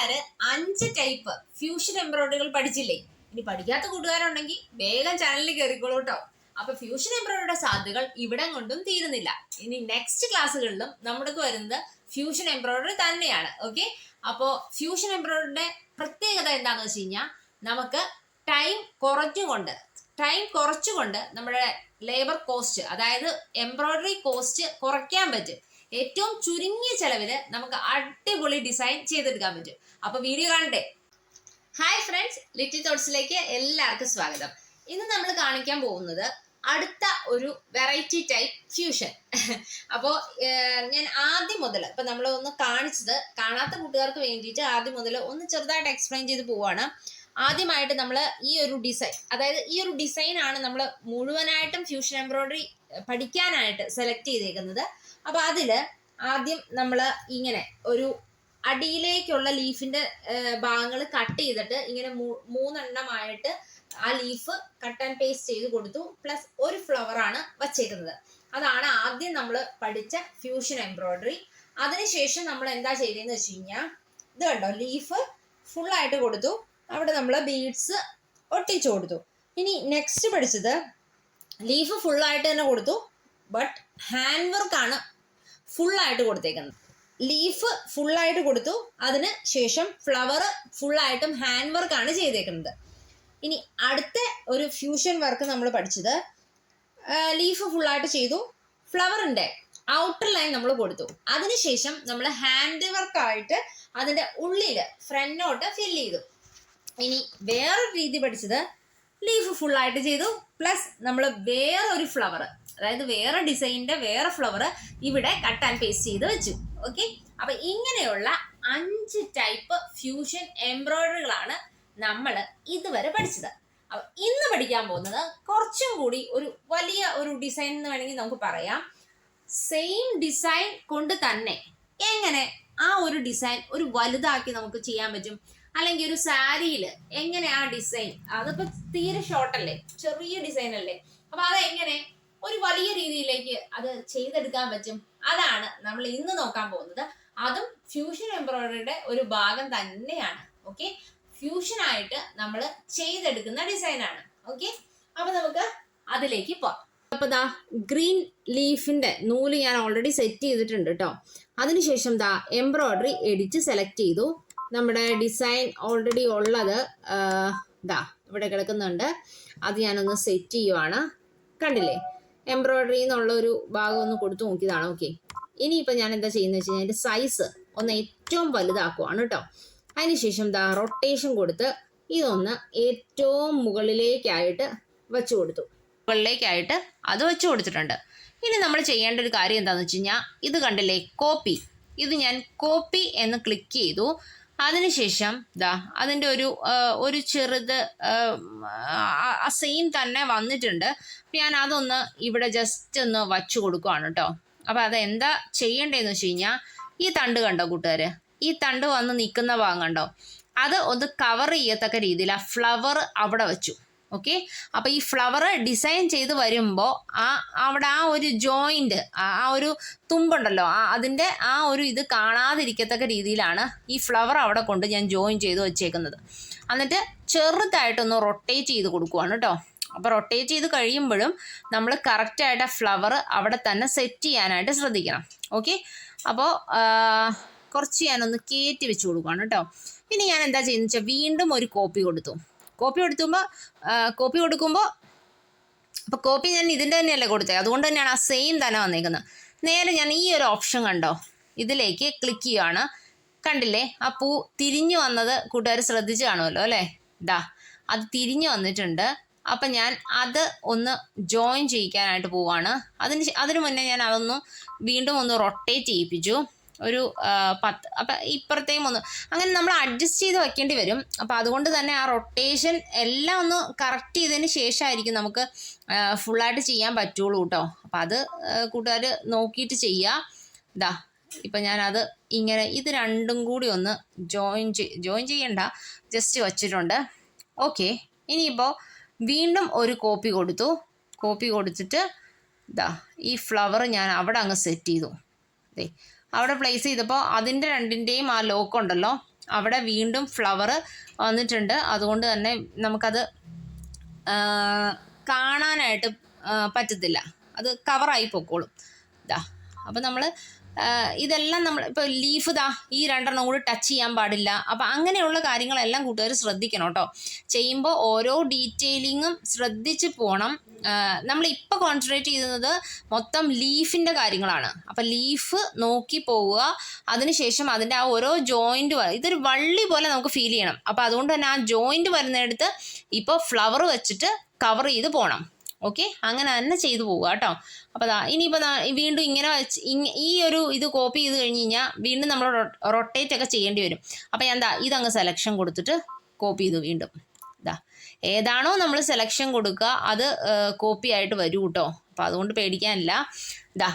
കൂട്ടുകാര് അഞ്ച് type fusion എംബ്രോയിഡറികൾ പഠിച്ചില്ലേ? ഇനി പഠിക്കാത്ത കൂട്ടുകാരുണ്ടെങ്കിൽ വേഗം ചാനലിൽ കയറിക്കോളൂ കേട്ടോ അപ്പൊ ഫ്യൂഷൻ എംബ്രോയിഡറിയുടെ സാധ്യതകൾ ഇവിടെ കൊണ്ടും തീരുന്നില്ല. ഇനി നെക്സ്റ്റ് ക്ലാസ്സുകളിലും നമ്മുടെ വരുന്നത് ഫ്യൂഷൻ എംബ്രോയിഡറി തന്നെയാണ്. ഓക്കെ അപ്പോ ഫ്യൂഷൻ എംബ്രോയിഡറിയുടെ പ്രത്യേകത എന്താണെന്ന് വെച്ച് കഴിഞ്ഞാൽ നമുക്ക് ടൈം കുറച്ചുകൊണ്ട് ടൈം കുറച്ചുകൊണ്ട് നമ്മുടെ ലേബർ കോസ്റ്റ് അതായത് എംബ്രോയിഡറി കോസ്റ്റ് കുറയ്ക്കാൻ പറ്റും. ഏറ്റവും ചുരുങ്ങിയ ചെലവിൽ നമുക്ക് അടിപൊളി ഡിസൈൻ ചെയ്തെടുക്കാൻ പറ്റും. അപ്പൊ വീഡിയോ കാണട്ടെ. ഹായ് ഫ്രണ്ട്സ് ലിറ്റിൽ തോട്ട്സിലേക്ക് എല്ലാവർക്കും സ്വാഗതം. ഇന്ന് നമ്മൾ കാണിക്കാൻ പോകുന്നത് അടുത്ത ഒരു വെറൈറ്റി ടൈപ്പ് ഫ്യൂഷൻ അപ്പോൾ ഞാൻ ആദ്യം മുതൽ ഇപ്പം നമ്മൾ ഒന്ന് കാണിച്ചത് കാണാത്ത കൂട്ടുകാർക്ക് വേണ്ടിയിട്ട് ആദ്യം മുതൽ ഒന്ന് ചെറുതായിട്ട് എക്സ്പ്ലെയിൻ ചെയ്ത് പോവാണ്. ആദ്യമായിട്ട് നമ്മൾ ഈ ഒരു ഡിസൈൻ അതായത് ഈ ഒരു ഡിസൈനാണ് നമ്മൾ മുഴുവനായിട്ടും ഫ്യൂഷൻ എംബ്രോയിഡറി പഠിക്കാനായിട്ട് സെലക്ട് ചെയ്തേക്കുന്നത്. അപ്പോൾ അതിൽ ആദ്യം നമ്മൾ ഇങ്ങനെ ഒരു അടിയിലേക്കുള്ള ലീഫിന്റെ ഭാഗങ്ങൾ കട്ട് ചെയ്തിട്ട് ഇങ്ങനെ മൂന്നെണ്ണമായിട്ട് ആ ലീഫ് കട്ട് ആൻഡ് പേസ്റ്റ് ചെയ്ത് കൊടുത്തു. പ്ലസ് ഒരു ഫ്ലവർ ആണ് വച്ചേക്കുന്നത്. അതാണ് ആദ്യം നമ്മൾ പഠിച്ച ഫ്യൂഷൻ എംബ്രോയിഡറി. അതിനുശേഷം നമ്മൾ എന്താ ചെയ്തതെന്ന് വെച്ച് കഴിഞ്ഞാൽ ഇത് കണ്ടോ ലീഫ് ഫുൾ ആയിട്ട് കൊടുത്തു. അവിടെ നമ്മൾ ബീഡ്സ് ഒട്ടിച്ചു കൊടുത്തു. ഇനി നെക്സ്റ്റ് പഠിച്ചത് ലീഫ് ഫുൾ ആയിട്ട് തന്നെ കൊടുത്തു. ബട്ട് ഹാൻഡ് വർക്കാണ് ഫുൾ ആയിട്ട് കൊടുത്തേക്കുന്നത്. ലീഫ് ഫുൾ ആയിട്ട് കൊടുത്തു. അതിന് ശേഷം ഫ്ലവർ ഫുൾ ആയിട്ടും ഹാൻഡ് ആണ് ചെയ്തേക്കുന്നത്. ഇനി അടുത്ത ഒരു ഫ്യൂഷൻ വർക്ക് നമ്മൾ പഠിച്ചത് ലീഫ് ഫുൾ ആയിട്ട് ചെയ്തു. ഫ്ലവറിന്റെ ഔട്ടർ ലൈൻ നമ്മൾ കൊടുത്തു. അതിനുശേഷം നമ്മൾ ഹാൻഡ് വർക്കായിട്ട് അതിന്റെ ഉള്ളിൽ ഫ്രണ്ടോട്ട് ഫിൽ ചെയ്തു. ഇനി വേറൊരു രീതി പഠിച്ചത് ലീഫ് ഫുൾ ആയിട്ട് ചെയ്തു. പ്ലസ് നമ്മൾ വേറൊരു ഫ്ലവർ അതായത് വേറെ ഡിസൈനിന്റെ വേറെ ഫ്ലവർ ഇവിടെ കട്ട് ആൻഡ് പേസ്റ്റ് ചെയ്ത് വെച്ചു. ഓക്കെ അപ്പൊ ഇങ്ങനെയുള്ള അഞ്ച് ടൈപ്പ് ഫ്യൂഷൻ എംബ്രോയിഡറികളാണ് നമ്മൾ ഇതുവരെ പഠിച്ചത്. അപ്പൊ ഇന്ന് പഠിക്കാൻ പോകുന്നത് കുറച്ചും കൂടി ഒരു വലിയ ഒരു ഡിസൈൻ എന്ന് വേണമെങ്കിൽ നമുക്ക് പറയാം. സെയിം ഡിസൈൻ കൊണ്ട് തന്നെ എങ്ങനെ ആ ഒരു ഡിസൈൻ ഒരു വലുതാക്കി നമുക്ക് ചെയ്യാൻ പറ്റും? അല്ലെങ്കിൽ ഒരു സാരിയിൽ എങ്ങനെ ആ ഡിസൈൻ അതിപ്പോ തീരെ ഷോർട്ട് അല്ലേ? ചെറിയ ഡിസൈൻ അല്ലേ? അപ്പൊ അതെങ്ങനെ ഒരു വലിയ രീതിയിലേക്ക് അത് ചെയ്തെടുക്കാൻ പറ്റും. അതാണ് നമ്മൾ ഇന്ന് നോക്കാൻ പോകുന്നത്. അതും ഫ്യൂഷൻ എംബ്രോയിഡറിയുടെ ഒരു ഭാഗം തന്നെയാണ്. ഓക്കെ ഫ്യൂഷൻ ആയിട്ട് നമ്മൾ ചെയ്തെടുക്കുന്ന ഡിസൈൻ ആണ്. ഓക്കെ അപ്പൊ നമുക്ക് അതിലേക്ക് പോവാം. അപ്പൊ ദാ ഗ്രീൻ ലീഫിന്റെ നൂൽ ഞാൻ ഓൾറെഡി സെറ്റ് ചെയ്തിട്ടുണ്ട് കേട്ടോ അതിനുശേഷം ദാ എംബ്രോയിഡറി എഡിറ്റ് സെലക്ട് ചെയ്തു. നമ്മുടെ ഡിസൈൻ ഓൾറെഡി ഉള്ളത് ദാ ഇവിടെ കിടക്കുന്നുണ്ട്. അത് ഞാനൊന്ന് സെറ്റ് ചെയ്യുവാണ്. കണ്ടില്ലേ? എംബ്രോയിഡറി എന്നുള്ള ഒരു ഭാഗം ഒന്ന് കൊടുത്തു നോക്കിയതാണ് ഓക്കെ ഇനിയിപ്പോൾ ഞാൻ എന്താ ചെയ്യുന്നത് വെച്ച് കഴിഞ്ഞാൽ സൈസ് ഒന്ന് ഏറ്റവും വലുതാക്കുവാണ് കേട്ടോ അതിനുശേഷം ദാ റൊട്ടേഷൻ കൊടുത്ത് ഇതൊന്ന് ഏറ്റവും മുകളിലേക്കായിട്ട് വെച്ചു കൊടുത്തു. മുകളിലേക്കായിട്ട് അത് വെച്ചു കൊടുത്തിട്ടുണ്ട്. ഇനി നമ്മൾ ചെയ്യേണ്ട ഒരു കാര്യം എന്താണെന്ന് വെച്ച് കഴിഞ്ഞാൽ ഇത് കണ്ടില്ലേ കോപ്പി ഇത് ഞാൻ കോപ്പി എന്ന് ക്ലിക്ക് ചെയ്തു. അതിനുശേഷം ദാ അതിന്റെ ഒരു ആ, ഒരു ചെറുത് സെയിം തന്നെ വന്നിട്ടുണ്ട്. ഞാൻ അതൊന്ന് ഇവിടെ ജസ്റ്റ് ഒന്ന് വച്ചു കൊടുക്കുവാണ് കേട്ടോ അപ്പം അതെന്താ ചെയ്യേണ്ടതെന്ന് വെച്ച് കഴിഞ്ഞാൽ ഈ തണ്ട് കണ്ടോ കൂട്ടുകാർ ഈ തണ്ട് വന്ന് നിൽക്കുന്ന ഭാഗം കണ്ടോ? അത് ഒന്ന് കവർ ചെയ്യത്തക്ക രീതിയിൽ ആ ഫ്ലവർ അവിടെ വെച്ചു. ഓക്കെ അപ്പോൾ ഈ ഫ്ലവർ ഡിസൈൻ ചെയ്ത് വരുമ്പോൾ ആ അവിടെ ആ ഒരു ജോയിന്റ് ആ ഒരു തുമ്പുണ്ടല്ലോ ആ അതിന്റെ ആ ഒരു ഇത് കാണാതിരിക്കത്തക്ക രീതിയിലാണ് ഈ ഫ്ലവർ അവിടെ കൊണ്ട് ഞാൻ ജോയിൻ ചെയ്ത് വെച്ചേക്കുന്നത്. എന്നിട്ട് ചെറുതായിട്ടൊന്ന് റൊട്ടേറ്റ് ചെയ്ത് കൊടുക്കുവാണ് കേട്ടോ അപ്പോൾ റൊട്ടേറ്റ് ചെയ്ത് കഴിയുമ്പോഴും നമ്മൾ കറക്റ്റായിട്ട് ആ ഫ്ലവർ അവിടെ തന്നെ സെറ്റ് ചെയ്യാനായിട്ട് ശ്രദ്ധിക്കണം. ഓക്കെ അപ്പോൾ കുറച്ച് ഞാനൊന്ന് കയറ്റി വെച്ച് കൊടുക്കുകയാണ് കേട്ടോ ഇനി ഞാൻ എന്താ ചെയ്യുന്നത് വെച്ചാൽ വീണ്ടും ഒരു കോപ്പി കൊടുത്തു. കോപ്പി കൊടുത്തുമ്പോൾ കോപ്പി കൊടുക്കുമ്പോൾ അപ്പോൾ കോപ്പി ഞാൻ ഇതിന്റെ തന്നെയല്ലേ കൊടുത്തത് അതുകൊണ്ട് തന്നെയാണ് ആ സെയിം തന്നെ വന്നിരിക്കുന്നത് നേരെ ഞാൻ ഈ ഒരു ഓപ്ഷൻ കണ്ടോ? ഇതിലേക്ക് ക്ലിക്ക് ചെയ്യുകയാണ് കണ്ടില്ലേ? ആ പൂ തിരിഞ്ഞു വന്നത് കൂട്ടുകാർ ശ്രദ്ധിച്ച് കാണുമല്ലോ അല്ലേ? ഇതാ അത് തിരിഞ്ഞു വന്നിട്ടുണ്ട്. അപ്പം ഞാൻ അത് ഒന്ന് ജോയിൻ ചെയ്യിക്കാനായിട്ട് പോവാണ്. അതിന് അതിനു മുന്നേ ഞാൻ അതൊന്ന് വീണ്ടും ഒന്ന് റൊട്ടേറ്റ് ചെയ്യിപ്പിച്ചു. ഒരു പത്ത് അപ്പം ഇപ്പുറത്തേയും ഒന്ന്. അങ്ങനെ നമ്മൾ അഡ്ജസ്റ്റ് ചെയ്ത് വെക്കേണ്ടി വരും. അപ്പം അതുകൊണ്ട് തന്നെ ആ റൊട്ടേഷൻ എല്ലാം ഒന്ന് കറക്റ്റ് ചെയ്തതിന് ശേഷമായിരിക്കും നമുക്ക് ഫുള്ളായിട്ട് ചെയ്യാൻ പറ്റുള്ളൂ കേട്ടോ അപ്പം അത് കൂട്ടുകാർ നോക്കിയിട്ട് ചെയ്യുക ഇതാ ഇപ്പം ഞാനത് ഇങ്ങനെ ഇത് രണ്ടും കൂടി ഒന്ന് ജോയിൻ ജോയിൻ ചെയ്യണ്ട. ജസ്റ്റ് വച്ചിട്ടുണ്ട്. ഓക്കെ ഇനിയിപ്പോൾ വീണ്ടും ഒരു കോപ്പി കൊടുത്തു. കോപ്പി കൊടുത്തിട്ട് ഇതാ ഈ ഫ്ലവർ ഞാൻ അവിടെ അങ്ങ് സെറ്റ് ചെയ്തു. ദേ അവിടെ പ്ലേസ് ചെയ്തപ്പോൾ അതിന്റെ രണ്ടിന്റെയും ആ ലോക്ക് ഉണ്ടല്ലോ. അവിടെ വീണ്ടും ഫ്ലവർ വന്നിട്ടുണ്ട്. അതുകൊണ്ട് തന്നെ നമുക്കത് കാണാനായിട്ട് പറ്റത്തില്ല. അത് കവറായി പൊക്കോളും. ഇതാ അപ്പം നമ്മൾ ഇതെല്ലാം നമ്മൾ ഇപ്പോൾ ലീഫ് ദാ ഈ രണ്ടെണ്ണം കൂടി ടച്ച് ചെയ്യാൻ പാടില്ല. അപ്പം അങ്ങനെയുള്ള കാര്യങ്ങളെല്ലാം കൂട്ടുകാർ ശ്രദ്ധിക്കണം കേട്ടോ. ചെയ്യുമ്പോൾ ഓരോ ഡീറ്റെയിലിങ്ങും ശ്രദ്ധിച്ച് പോകണം നമ്മൾ ഇപ്പോൾ കോൺസെൻട്രേറ്റ് ചെയ്യുന്നത് മൊത്തം ലീഫിന്റെ കാര്യങ്ങളാണ്. അപ്പം ലീഫ് നോക്കി പോവുക. അതിനുശേഷം അതിന്റെ ആ ഓരോ ജോയിന്റ് ഇതൊരു വള്ളി പോലെ നമുക്ക് ഫീൽ ചെയ്യണം. അപ്പോൾ അതുകൊണ്ട് തന്നെ ആ ജോയിന്റ് വരുന്നിടത്ത് ഇപ്പോൾ ഫ്ലവർ വെച്ചിട്ട് കവർ ചെയ്ത് പോകണം ഓക്കെ അങ്ങനെ തന്നെ ചെയ്തു പോവുക കേട്ടോ. അപ്പോൾ അതാ ഇനിയിപ്പോൾ വീണ്ടും ഇങ്ങനെ വെച്ച് ഈ ഒരു ഇത് കോപ്പി ചെയ്ത് കഴിഞ്ഞ് കഴിഞ്ഞാൽ വീണ്ടും നമ്മൾ റൊട്ടേറ്റ് ഒക്കെ ചെയ്യേണ്ടി വരും. അപ്പോൾ എന്താ ഇതങ്ങ് സെലക്ഷൻ കൊടുത്തിട്ട് കോപ്പി ചെയ്തു വീണ്ടും. ഇതാ ഏതാണോ നമ്മൾ സെലക്ഷൻ കൊടുക്കുക അത് കോപ്പി ആയിട്ട് വരൂ കേട്ടോ. അപ്പോൾ അതുകൊണ്ട് പേടിക്കാനില്ല. ഇതാ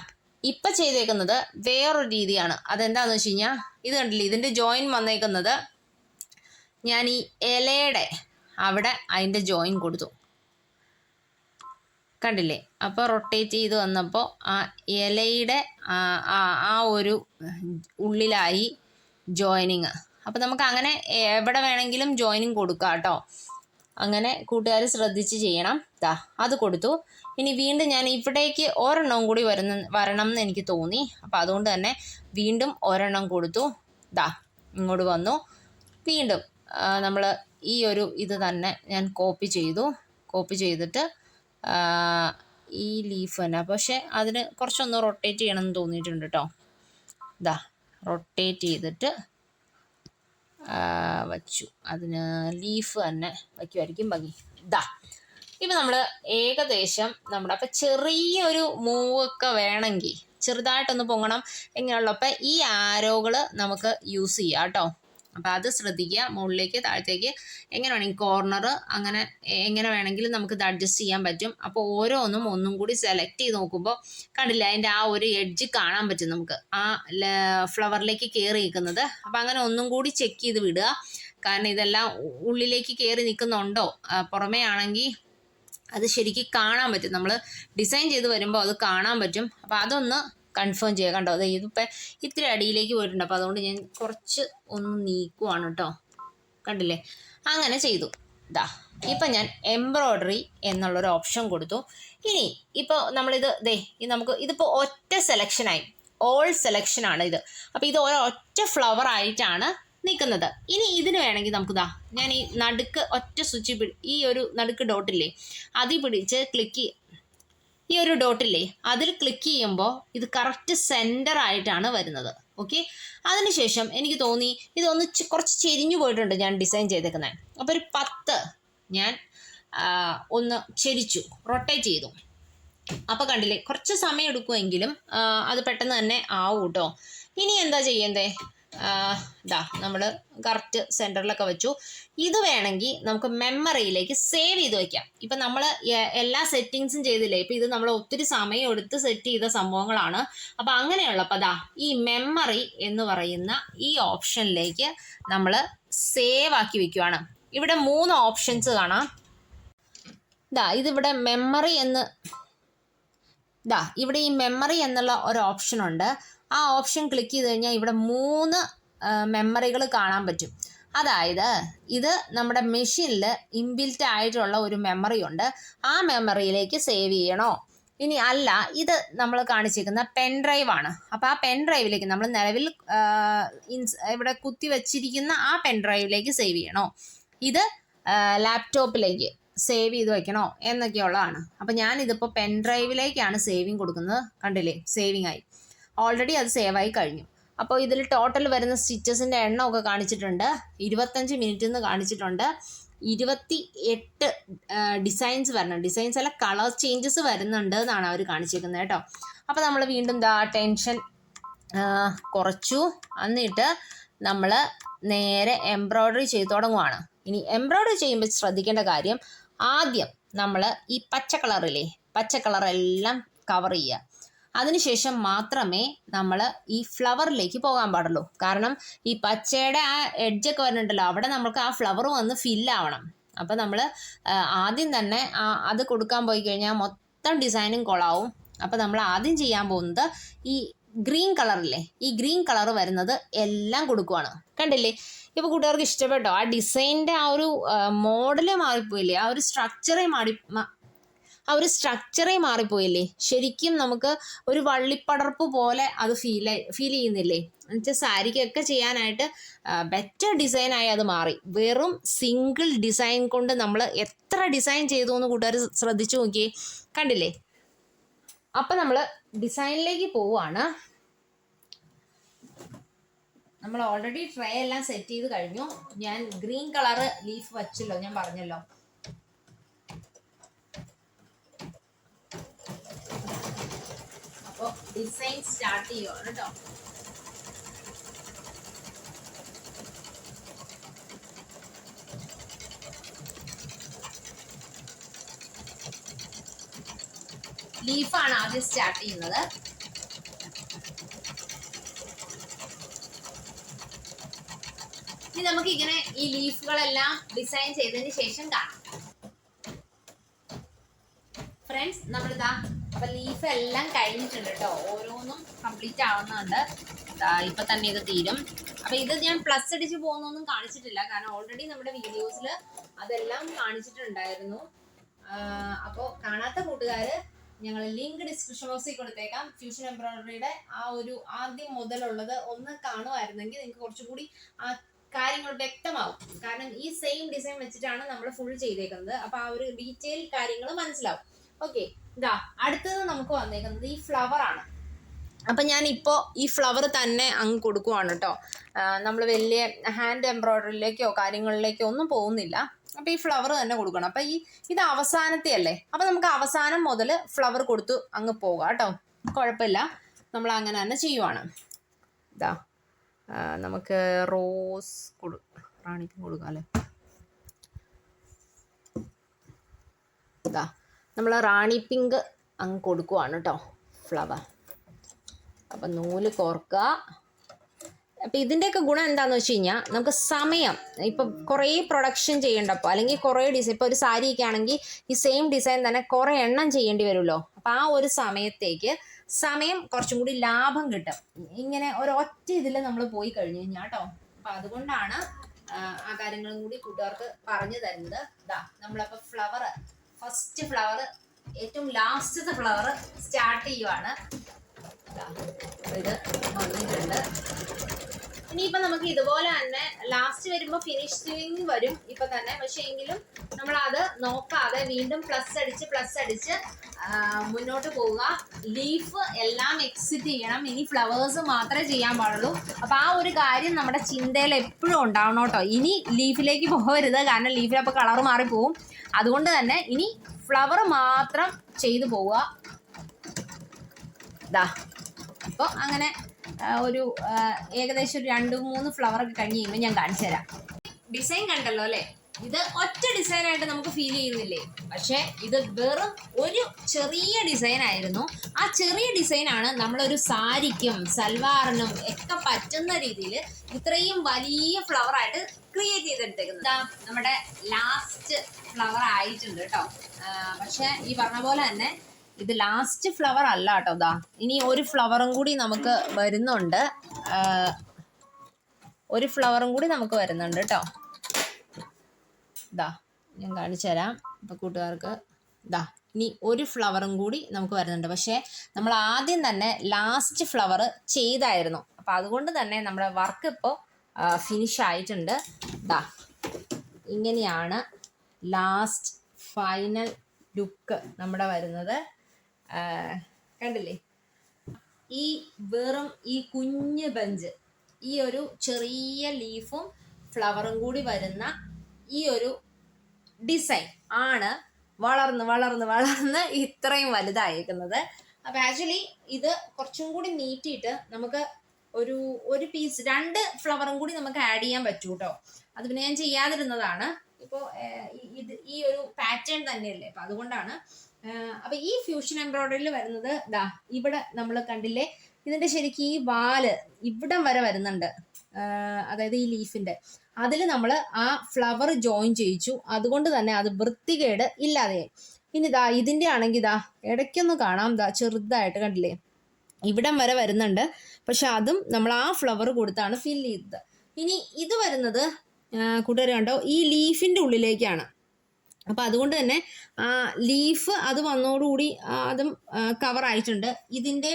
ഇപ്പം ചെയ്തേക്കുന്നത് വേറൊരു രീതിയാണ്. അതെന്താണെന്ന് വെച്ച് കഴിഞ്ഞാൽ ഇത് കണ്ടില്ലേ ഇതിന്റെ ജോയിൻ വന്നേക്കുന്നത് ഞാൻ ഈ ഇലയുടെ അവിടെ അതിന്റെ ജോയിൻ കൊടുത്തു. കണ്ടില്ലേ? അപ്പോൾ റൊട്ടേറ്റ് ചെയ്ത് വന്നപ്പോൾ ആ ഇലയുടെ ആ ഒരു ഉള്ളിലായി ജോയിനിങ് അപ്പോൾ നമുക്ക് അങ്ങനെ എവിടെ വേണമെങ്കിലും ജോയിനിങ് കൊടുക്കാം കേട്ടോ. അങ്ങനെ കൂട്ടുകാർ ശ്രദ്ധിച്ച് ചെയ്യണം. ദാ അത് കൊടുത്തു. ഇനി വീണ്ടും ഞാൻ ഇവിടേക്ക് ഒരെണ്ണം കൂടി വരുന്ന വരണം എന്ന് എനിക്ക് തോന്നി. അപ്പോൾ അതുകൊണ്ട് തന്നെ വീണ്ടും ഒരെണ്ണം കൊടുത്തു. ദാ ഇങ്ങോട്ട് വന്നു. വീണ്ടും നമ്മൾ ഈ ഒരു ഇത് തന്നെ ഞാൻ കോപ്പി ചെയ്തു. കോപ്പി ചെയ്തിട്ട് ഈ ലീഫ് തന്നെ. പക്ഷേ അതിന് കുറച്ചൊന്ന് റൊട്ടേറ്റ് ചെയ്യണം എന്ന് തോന്നിയിട്ടുണ്ട് കേട്ടോ ഇതാ റൊട്ടേറ്റ് ചെയ്തിട്ട് വച്ചു. അതിന് ലീഫ് തന്നെ വയ്ക്കുമായിരിക്കും ഭംഗി. ഇതാ ഇപ്പം നമ്മൾ ഏകദേശം നമ്മുടെ അപ്പം ചെറിയൊരു മൂവൊക്കെ വേണമെങ്കിൽ ചെറുതായിട്ടൊന്ന് പൊങ്ങണം എങ്ങനെയുള്ളപ്പോൾ ഈ ആരോകൾ നമുക്ക് യൂസ് ചെയ്യാം കേട്ടോ അപ്പം അത് ശ്രദ്ധിക്കുക മുകളിലേക്ക് താഴത്തേക്ക്. എങ്ങനെ വേണമെങ്കിൽ കോർണർ അങ്ങനെ എങ്ങനെ വേണമെങ്കിലും നമുക്ക് ഇത് അഡ്ജസ്റ്റ് ചെയ്യാൻ പറ്റും. അപ്പോൾ ഓരോന്നും ഒന്നും കൂടി സെലക്ട് ചെയ്ത് നോക്കുമ്പോൾ കണ്ടില്ല അതിന്റെ ആ ഒരു എഡ്ജ് കാണാൻ പറ്റും നമുക്ക്. ആ ഫ്ലവറിലേക്ക് കയറി നിൽക്കുന്നത്. അപ്പം അങ്ങനെ ഒന്നും കൂടി ചെക്ക് ചെയ്ത് വിടുക. കാരണം ഇതെല്ലാം ഉള്ളിലേക്ക് കയറി നിൽക്കുന്നുണ്ടോ? പുറമേ ആണെങ്കിൽ അത് ശരിക്കും കാണാൻ പറ്റും. നമ്മൾ ഡിസൈൻ ചെയ്ത് വരുമ്പോൾ അത് കാണാൻ പറ്റും. അപ്പോൾ അതൊന്ന് കൺഫേം ചെയ്യുക. കണ്ടോ? അതെ ഇതിപ്പോൾ ഇത്തിരി അടിയിലേക്ക് പോയിട്ടുണ്ട്. അപ്പോൾ അതുകൊണ്ട് ഞാൻ കുറച്ച് ഒന്ന് നീക്കുവാണ് കേട്ടോ കണ്ടില്ലേ? അങ്ങനെ ചെയ്തു. ഇതാ ഇപ്പം ഞാൻ എംബ്രോയ്ഡറി എന്നുള്ളൊരു ഓപ്ഷൻ കൊടുത്തു. ഇനി ഇപ്പോൾ നമ്മളിത് ദേ ഇത് നമുക്ക് ഇതിപ്പോൾ ഒറ്റ സെലക്ഷനായി ഓൾ സെലക്ഷനാണ് ഇത്. അപ്പോൾ ഇത് ഒറ്റ ഫ്ലവർ ആയിട്ടാണ് നിൽക്കുന്നത്. ഇനി ഇതിന് വേണമെങ്കിൽ നമുക്ക് ദാ ഞാൻ ഈ നടുക്ക് ഒറ്റ സ്വിച്ച് പിടി ഈ ഒരു നടുക്ക് ഡോട്ടില്ലേ അതിൽ പിടിച്ച് ക്ലിക്ക് ഈ ഒരു ഡോട്ടില്ലേ അതിൽ ക്ലിക്ക് ചെയ്യുമ്പോൾ ഇത് കറക്റ്റ് സെന്റർ ആയിട്ടാണ് വരുന്നത്. ഓക്കെ അതിനുശേഷം എനിക്ക് തോന്നി ഇതൊന്ന് കുറച്ച് ചെരിഞ്ഞു പോയിട്ടുണ്ട് ഞാൻ ഡിസൈൻ ചെയ്തേക്കുന്നത് അപ്പോൾ ഒരു പത്ത് ഞാൻ ഒന്ന് ചെരിച്ചു റൊട്ടേറ്റ് ചെയ്തു. അപ്പോൾ കണ്ടില്ലേ കുറച്ച് സമയം എടുക്കുമെങ്കിലും അത് പെട്ടെന്ന് തന്നെ ആവും കേട്ടോ ഇനി എന്താ ചെയ്യണ്ടേ? ഇതാ നമ്മൾ കറക്റ്റ് സെന്ററിലൊക്കെ വെച്ചു. ഇത് വേണമെങ്കിൽ നമുക്ക് മെമ്മറിയിലേക്ക് സേവ് ചെയ്ത് വെക്കാം. ഇപ്പം നമ്മൾ എല്ലാ സെറ്റിങ്സും ചെയ്തില്ലേ? ഇപ്പം ഇത് നമ്മൾ ഒത്തിരി സമയം എടുത്ത് സെറ്റ് ചെയ്ത സംഭവങ്ങളാണ്. അപ്പം അങ്ങനെയുള്ളപ്പോൾ ദാ ഈ മെമ്മറി എന്ന് പറയുന്ന ഈ ഓപ്ഷനിലേക്ക് നമ്മൾ സേവ് ആക്കി വെക്കുവാണ്. ഇവിടെ മൂന്ന് ഓപ്ഷൻസ് കാണാം. ഇതാ ഇതിവിടെ മെമ്മറി എന്ന് ഇതാ ഇവിടെ ഈ മെമ്മറി എന്നുള്ള ഒരു ഓപ്ഷൻ ഉണ്ട്. ആ ഓപ്ഷൻ ക്ലിക്ക് ചെയ്ത് കഴിഞ്ഞാൽ ഇവിടെ മൂന്ന് മെമ്മറികൾ കാണാൻ പറ്റും. അതായത് ഇത് നമ്മുടെ മെഷീനിൽ ഇൻബിൽറ്റ് ആയിട്ടുള്ള ഒരു മെമ്മറി ഉണ്ട്. ആ മെമ്മറിയിലേക്ക് സേവ് ചെയ്യണോ? ഇനി അല്ല ഇത് നമ്മൾ കാണിച്ചിരിക്കുന്ന പെൻ ഡ്രൈവ് ആണ്. അപ്പോൾ ആ പെൻ ഡ്രൈവിലേക്ക് നമ്മൾ നിലവിൽ ഇവിടെ കുത്തി വെച്ചിരിക്കുന്ന ആ പെൻ ഡ്രൈവിലേക്ക് സേവ് ചെയ്യണോ? ഇത് ലാപ്ടോപ്പിലേക്ക് സേവ് ചെയ്ത് വെക്കണോ എന്നൊക്കെയുള്ളതാണ്. അപ്പോൾ ഞാനിതിപ്പോൾ പെൻ ഡ്രൈവിലേക്കാണ് സേവിങ് കൊടുക്കുന്നത്. കണ്ടില്ലേ? സേവിങ് ആയി. ഓൾറെഡി അത് സേവ് ആയി കഴിഞ്ഞു. അപ്പോൾ ഇതിൽ ടോട്ടൽ വരുന്ന സ്റ്റിച്ചസിന്റെ എണ്ണമൊക്കെ കാണിച്ചിട്ടുണ്ട്. ഇരുപത്തഞ്ച് മിനിറ്റ് എന്ന് കാണിച്ചിട്ടുണ്ട്. ഇരുപത്തി എട്ട് ഡിസൈൻസ് വരണം ഡിസൈൻസ് അല്ല കളർ ചേഞ്ചസ് വരുന്നുണ്ട് എന്നാണ് അവർ കാണിച്ചിരിക്കുന്നത് കേട്ടോ. അപ്പോൾ നമ്മൾ വീണ്ടും ദാ ടെൻഷൻ കുറച്ചു. എന്നിട്ട് നമ്മൾ നേരെ എംബ്രോയ്ഡറി ചെയ്ത് തുടങ്ങുവാണ്. ഇനി എംബ്രോയ്ഡറി ചെയ്യുമ്പോൾ ശ്രദ്ധിക്കേണ്ട കാര്യം ആദ്യം നമ്മൾ ഈ പച്ച കളറില്ലേ പച്ച കളറെല്ലാം കവർ ചെയ്യുക. അതിനുശേഷം മാത്രമേ നമ്മൾ ഈ ഫ്ലവറിലേക്ക് പോകാൻ പാടുള്ളൂ. കാരണം ഈ പച്ചയുടെ ആ എഡ്ജൊക്കെ വരുന്നുണ്ടല്ലോ അവിടെ നമുക്ക് ആ ഫ്ലവർ വന്ന് ഫില്ലാവണം അപ്പോൾ നമ്മൾ ആദ്യം തന്നെ അത് കൊടുക്കാൻ പോയി കഴിഞ്ഞാൽ മൊത്തം ഡിസൈനും കൊളാവും. അപ്പോൾ നമ്മൾ ആദ്യം ചെയ്യാൻ പോകുന്നത് ഈ ഗ്രീൻ കളറില്ലേ ഈ ഗ്രീൻ കളർ വരുന്നത് എല്ലാം കൊടുക്കുവാണ്. കണ്ടില്ലേ? ഇപ്പോൾ കൂട്ടുകാർക്ക് ഇഷ്ടപ്പെട്ടോ? ആ ഡിസൈനിന്റെ ആ ഒരു മോഡൽ മാറിപ്പോയില്ലേ? ആ ഒരു സ്ട്രക്ചറേ മാറി ആ ഒരു സ്ട്രക്ചറേ മാറിപ്പോയില്ലേ? ശരിക്കും നമുക്ക് ഒരു വള്ളിപ്പടർപ്പ് പോലെ അത് ഫീൽ ഫീൽ ചെയ്യുന്നില്ലേ? എന്നുവെച്ചാൽ സാരിക്കൊക്കെ ചെയ്യാനായിട്ട് ബെറ്റർ ഡിസൈനായി അത് മാറി. വെറും സിംഗിൾ ഡിസൈൻ കൊണ്ട് നമ്മൾ എത്ര ഡിസൈൻ ചെയ്തു എന്ന് കൂട്ടുകാർ ശ്രദ്ധിച്ചു നോക്കിയേ. കണ്ടില്ലേ? അപ്പം നമ്മൾ ഡിസൈനിലേക്ക് പോവാണ് നമ്മൾ ഓൾറെഡി ട്രേ എല്ലാം സെറ്റ് ചെയ്ത് കഴിഞ്ഞു. ഞാൻ ഗ്രീൻ കളർ ലീഫ് വച്ചല്ലോ ഞാൻ പറഞ്ഞല്ലോ അപ്പോൾ ഡിസൈൻ സ്റ്റാർട്ട് ചെയ്യുവാണ് കേട്ടോ. ലീഫാണ് ആദ്യം സ്റ്റാർട്ട് ചെയ്യുന്നത്. ഇനി നമുക്ക് ഇങ്ങനെ ഈ ലീഫുകളെല്ലാം ഡിസൈൻ ചെയ്തതിന് ശേഷം കാണാം. ഫ്രണ്ട്സ് നമ്മളിതാ അപ്പൊ ലീഫ് എല്ലാം കഴിഞ്ഞിട്ടുണ്ട് കേട്ടോ ഓരോന്നും കംപ്ലീറ്റ് ആവുന്നുണ്ട്. ഇപ്പൊ തന്നെ ഇത് തീരും. അപ്പൊ ഇത് ഞാൻ പ്ലസ് അടിച്ച് പോകുന്നൊന്നും കാണിച്ചിട്ടില്ല. കാരണം ഓൾറെഡി നമ്മുടെ വീഡിയോസിൽ അതെല്ലാം കാണിച്ചിട്ടുണ്ടായിരുന്നു. അപ്പോൾ കാണാത്ത കൂട്ടുകാര് ഞങ്ങൾ ലിങ്ക് ഡിസ്ക്രിപ്ഷൻ ബോക്സിൽ കൊടുത്തേക്കാം. ഫ്യൂഷൻ എംബ്രോയിഡറിയുടെ ആ ഒരു ആദ്യം മുതലുള്ളത് ഒന്ന് കാണുമായിരുന്നെങ്കിൽ നിങ്ങൾക്ക് കുറച്ചുകൂടി ആ കാര്യങ്ങൾ വ്യക്തമാവും. കാരണം ഈ സെയിം ഡിസൈൻ വെച്ചിട്ടാണ് നമ്മൾ ഫുൾ ചെയ്തേക്കുന്നത്. അപ്പൊ ആ ഒരു ഡീറ്റെയിൽ കാര്യങ്ങൾ മനസ്സിലാവും. ഓക്കെ ഇതാ അടുത്തത് നമുക്ക് വന്നേക്കുന്നത് ഈ ഫ്ലവർ ആണ്. അപ്പൊ ഞാൻ ഇപ്പോൾ ഈ ഫ്ലവർ തന്നെ അങ്ങ് കൊടുക്കുവാണ് കേട്ടോ നമ്മൾ വലിയ ഹാൻഡ് എംബ്രോയിഡറിയിലേക്കോ കാര്യങ്ങളിലേക്കോ ഒന്നും പോകുന്നില്ല. അപ്പൊ ഈ ഫ്ലവർ തന്നെ കൊടുക്കണം. അപ്പൊ ഈ ഇത് അവസാനത്തെ അല്ലേ? അപ്പൊ നമുക്ക് അവസാനം മുതൽ ഫ്ലവർ കൊടുത്തു അങ്ങ് പോകാം കേട്ടോ കുഴപ്പമില്ല. നമ്മൾ അങ്ങനെ തന്നെ ചെയ്യുവാണ്. ഇതാ നമുക്ക് റോസ് കൊടു റാണിക്കും കൊടുക്കാം അല്ലേ? ഇതാ നമ്മൾ റാണി പിങ്ക് അങ്ങ് കൊടുക്കുവാണ് കേട്ടോ ഫ്ലവർ. അപ്പം നൂൽ കോർക്കുക അപ്പം ഇതിന്റെയൊക്കെ ഗുണം എന്താണെന്ന് വെച്ച് കഴിഞ്ഞാൽ നമുക്ക് സമയം ഇപ്പം കുറേ പ്രൊഡക്ഷൻ ചെയ്യേണ്ടപ്പോൾ അല്ലെങ്കിൽ കുറേ ഡിസൈൻ ഇപ്പോൾ ഒരു സാരിയൊക്കെ ആണെങ്കിൽ ഈ സെയിം ഡിസൈൻ തന്നെ കുറേ എണ്ണം ചെയ്യേണ്ടി വരുമല്ലോ അപ്പം ആ ഒരു സമയത്തേക്ക് സമയം കുറച്ചും കൂടി ലാഭം കിട്ടും. ഇങ്ങനെ ഒരൊറ്റ ഇതിൽ നമ്മൾ പോയി കഴിഞ്ഞു കഴിഞ്ഞാൽ കേട്ടോ അപ്പം അതുകൊണ്ടാണ് ആ, കാര്യങ്ങളും കൂടി കൂട്ടുകാർക്ക് പറഞ്ഞു തരുന്നത്. ഇതാ നമ്മളപ്പോൾ ഫ്ലവർ ഫസ്റ്റ് ഫ്ലവർ ഏറ്റവും ലാസ്റ്റത്തെ ഫ്ലവർ സ്റ്റാർട്ട് ചെയ്യുവാണ്. ഇതാ, വന്നിട്ടുണ്ട്. ഇനിയിപ്പോ നമുക്ക് ഇതുപോലെ തന്നെ ലാസ്റ്റ് വരുമ്പോൾ ഫിനിഷിങ് വരും ഇപ്പൊ തന്നെ. പക്ഷെ എങ്കിലും നമ്മൾ അത് നോക്കാതെ വീണ്ടും പ്ലസ് അടിച്ച് പ്ലസ് അടിച്ച് മുന്നോട്ട് പോവുക. ലീഫ് എല്ലാം എക്സിറ്റ് ചെയ്യണം. ഇനി ഫ്ലവേഴ്സ് മാത്രമേ ചെയ്യാൻ പാടുള്ളൂ. അപ്പൊ ആ ഒരു കാര്യം നമ്മുടെ ചിന്തയിൽ എപ്പോഴും ഉണ്ടാവണം കേട്ടോ. ഇനി ലീഫിലേക്ക് പോകരുത്. കാരണം ലീഫിൽ അപ്പോൾ കളർ മാറിപ്പോവും. അതുകൊണ്ട് തന്നെ ഇനി ഫ്ലവർ മാത്രം ചെയ്തു പോവുക. ഇതാ അപ്പോൾ അങ്ങനെ ഒരു ഏകദേശം ഒരു രണ്ട് മൂന്ന് ഫ്ലവർ ഒക്കെ കഴിഞ്ഞ് കഴിയുമ്പോൾ ഞാൻ കാണിച്ചു തരാം. ഡിസൈൻ കണ്ടല്ലോ അല്ലേ? ഇത് ഒറ്റ ഡിസൈൻ ആയിട്ട് നമുക്ക് ഫീൽ ചെയ്യുന്നില്ലേ? പക്ഷെ ഇത് വെറും ഒരു ചെറിയ ഡിസൈൻ ആയിരുന്നു. ആ ചെറിയ ഡിസൈൻ ആണ് നമ്മളൊരു സാരിക്കും സൽവാറിനും ഒക്കെ പറ്റുന്ന രീതിയിൽ ഇത്രയും വലിയ ഫ്ലവർ ആയിട്ട് ക്രിയേറ്റ് ചെയ്തെടുത്തേക്കുന്നത്. നമ്മുടെ ലാസ്റ്റ് ഫ്ലവർ ആയിട്ടുണ്ട് കേട്ടോ. പക്ഷെ ഈ പറഞ്ഞ പോലെ തന്നെ ഇത് ലാസ്റ്റ് ഫ്ലവർ അല്ല കേട്ടോ ഇതാ ഇനി ഒരു ഫ്ലവറും കൂടി നമുക്ക് വരുന്നുണ്ട്. ഒരു ഫ്ലവറും കൂടി നമുക്ക് വരുന്നുണ്ട് കേട്ടോ. ദാ ഞാൻ കാണിച്ചു തരാം. അപ്പോൾ കൂട്ടുകാർക്ക് ദാ ഇനി ഒരു ഫ്ലവറും കൂടി നമുക്ക് വരുന്നുണ്ട്. പക്ഷേ നമ്മൾ ആദ്യം തന്നെ ലാസ്റ്റ് ഫ്ലവർ ചെയ്തായിരുന്നു. അപ്പോൾ അതുകൊണ്ട് തന്നെ നമ്മുടെ വർക്ക് ഇപ്പോൾ ഫിനിഷ് ആയിട്ടുണ്ട്. ദാ ഇങ്ങനെയാണ് ലാസ്റ്റ് ഫൈനൽ ലുക്ക് നമ്മുടെ വരുന്നത്. കണ്ടില്ലേ? ഈ വെറും ഈ കുഞ്ഞ് ബഞ്ച് ഈ ഒരു ചെറിയ ലീഫും ഫ്ലവറും കൂടി വരുന്ന ഈ ഒരു ഡിസൈൻ ആണ് വളർന്ന് വളർന്ന് വളർന്ന് ഇത്രയും വലുതായിരിക്കുന്നത് അപ്പൊ ആക്ച്വലി ഇത് കുറച്ചും കൂടി നീട്ടിയിട്ട് നമുക്ക് ഒരു ഒരു പീസ് രണ്ട് ഫ്ലവറും കൂടി നമുക്ക് ആഡ് ചെയ്യാൻ പറ്റൂ കേട്ടോ അത് പിന്നെ ഞാൻ ചെയ്യാതിരുന്നതാണ്. ഇപ്പോൾ ഇത് ഈ ഒരു പാറ്റേൺ തന്നെയല്ലേ? അപ്പൊ അതുകൊണ്ടാണ് അപ്പൊ ഈ ഫ്യൂഷൻ എംബ്രോയിഡറിയിൽ വരുന്നത് ദാ ഇവിടെ നമ്മൾ കണ്ടില്ലേ? ഇതിന്റെ ശരിക്ക് ഈ വാൽ ഇവിടം വരെ വരുന്നുണ്ട് അതായത് ഈ ലീഫിന്റെ അതിൽ നമ്മൾ ആ ഫ്ലവർ ജോയിൻ ചെയ്യിച്ചു. അതുകൊണ്ട് തന്നെ അത് വൃത്തികേട് ഇല്ലാതെയായി. ഇനി ദാ ഇതിന്റെ ആണെങ്കിൽ ദാ ഇടയ്ക്കൊന്ന് കാണാം. ദാ ചെറുതായിട്ട് കണ്ടില്ലേ? ഇവിടം വരെ വരുന്നുണ്ട്. പക്ഷെ അതും നമ്മൾ ആ ഫ്ലവർ കൊടുത്താണ് ഫില്ല് ചെയ്തത്. ഇനി ഇത് വരുന്നത് കൂട്ടുകാർ കണ്ടോ ഈ ലീഫിന്റെ ഉള്ളിലേക്കാണ്. അപ്പോൾ അതുകൊണ്ട് തന്നെ ലീഫ് അത് വന്നോടുകൂടി അതും കവർ ആയിട്ടുണ്ട്. ഇതിന്റെ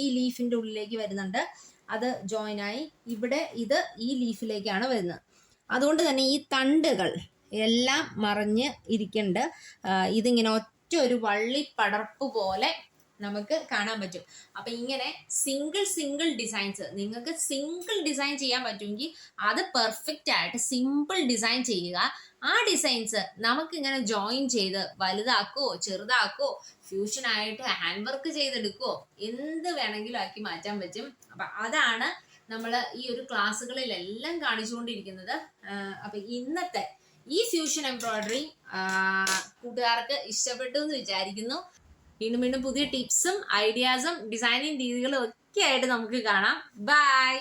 ഈ ലീഫിന്റെ ഉള്ളിലേക്ക് വരുന്നുണ്ട്. അത് ജോയിൻ ആയി. ഇവിടെ ഇത് ഈ ലീഫിലേക്കാണ് വരുന്നത്. അതുകൊണ്ട് തന്നെ ഈ തണ്ടുകൾ എല്ലാം മറിഞ്ഞ് ഇരിക്കുന്നുണ്ട്. ഇതിങ്ങനെ ഒറ്റ ഒരു വള്ളി പടർപ്പ് പോലെ നമുക്ക് കാണാൻ പറ്റും. അപ്പൊ ഇങ്ങനെ സിംഗിൾ സിംഗിൾ ഡിസൈൻസ് നിങ്ങൾക്ക് സിംഗിൾ ഡിസൈൻ ചെയ്യാൻ പറ്റുമെങ്കിൽ അത് പെർഫെക്റ്റ് ആയിട്ട് സിമ്പിൾ ഡിസൈൻ ചെയ്യുക. ആ ഡിസൈൻസ് നമുക്ക് ഇങ്ങനെ ജോയിൻ ചെയ്ത് വലുതാക്കോ ചെറുതാക്കോ ഫ്യൂഷൻ ആയിട്ട് ഹാൻഡ് വർക്ക് ചെയ്തെടുക്കോ എന്ത് വേണമെങ്കിലും ആക്കി മാറ്റാൻ പറ്റും. അപ്പൊ അതാണ് നമ്മൾ ഈ ഒരു ക്ലാസ്സുകളിലെല്ലാം കാണിച്ചുകൊണ്ടിരിക്കുന്നത്. അപ്പൊ ഇന്നത്തെ ഈ ഫ്യൂഷൻ എംബ്രോയിഡറി കൂട്ടുകാർക്ക് ഇഷ്ടപ്പെട്ടു എന്ന് വിചാരിക്കുന്നു. വീണ്ടും വീണ്ടും പുതിയ ടിപ്സും ഐഡിയാസും ഡിസൈനിങ് രീതികളും ഒക്കെ ആയിട്ട് നമുക്ക് കാണാം. ബൈ